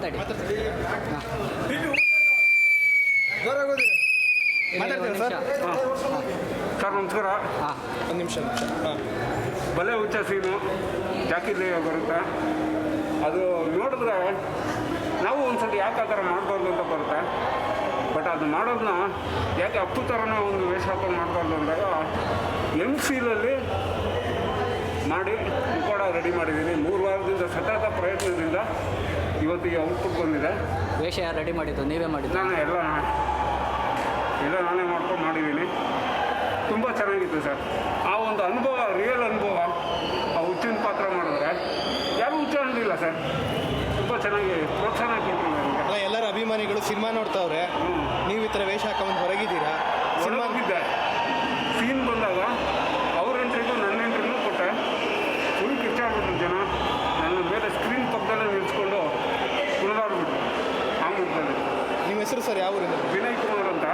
ಮಾತಾಡಿ. Sir? Sir ನಮಸ್ಕಾರ. ಹಾಂ. ಒಂದು ನಿಮಿಷ ನಿಮಿಷ. ಬಲೆ ಹುಚ್ಚ ಸೀನು. ಜಾಕಿದ್ರೆ ಬರುತ್ತೆ? ಅದು ನೋಡಿದ್ರೆ ನಾವು ಒಂದ್ಸತಿ ಯಾಕೆ ಆ ಥರ ಮಾಡಬಾರ್ದು ಅಂತ ಬರುತ್ತೆ? ಬಟ್ ಅದು ಮಾಡೋದನ್ನ ಯಾಕೆ ಅಪ್ಪು ಥರನೇ ಒಂದು ವೇಷ ಹಾಕೊಂಡು ಮಾಡ್ಬಾರ್ದು ಅಂದಾಗ ಎಂ ಸೀಲಲ್ಲಿ ಮಾಡಿ ಕೂಡ ರೆಡಿ ಮಾಡಿದ್ದೀನಿ. ಮೂರು ವಾರದಿಂದ ಸತತ ಪ್ರಯತ್ನದಿಂದ ಇವತ್ತಿಗೆ ಔಟ್ಪುಟ್ ಬಂದಿದೆ. ವೇಷ ಯಾರು ರೆಡಿ ಮಾಡಿದ್ದು? ನೀವೇ ಮಾಡಿದ್ದು? ನಾನು ಎಲ್ಲ ಎಲ್ಲ ನಾನೇ ಮಾಡ್ಕೊಂಡು ಮಾಡಿದ್ದೀನಿ. ತುಂಬ ಚೆನ್ನಾಗಿತ್ತು ಸರ್. ಆ ಒಂದು ಅನುಭವ ರಿಯಲ್ ಅನುಭವ ಆ ಹುಚ್ಚಿನ ಪಾತ್ರ ಮಾಡಿದ್ರೆ ಯಾರು ಹುಚ್ಚು ಅನ್ನೋದಿಲ್ಲ ಸರ್. ತುಂಬ ಚೆನ್ನಾಗಿ ಪ್ರೋತ್ಸಾಹ ಅಲ್ಲ ಎಲ್ಲರ ಅಭಿಮಾನಿಗಳು ಸಿನಿಮಾ ನೋಡ್ತಾವ್ರೆ ನೀವು ಈ ಥರ ವೇಷ ಹೆಸರು ಸರ್ ಯಾವ ಊರಿಂದ? ವಿನಯ್ ಕುಮಾರ್ ಅಂತ.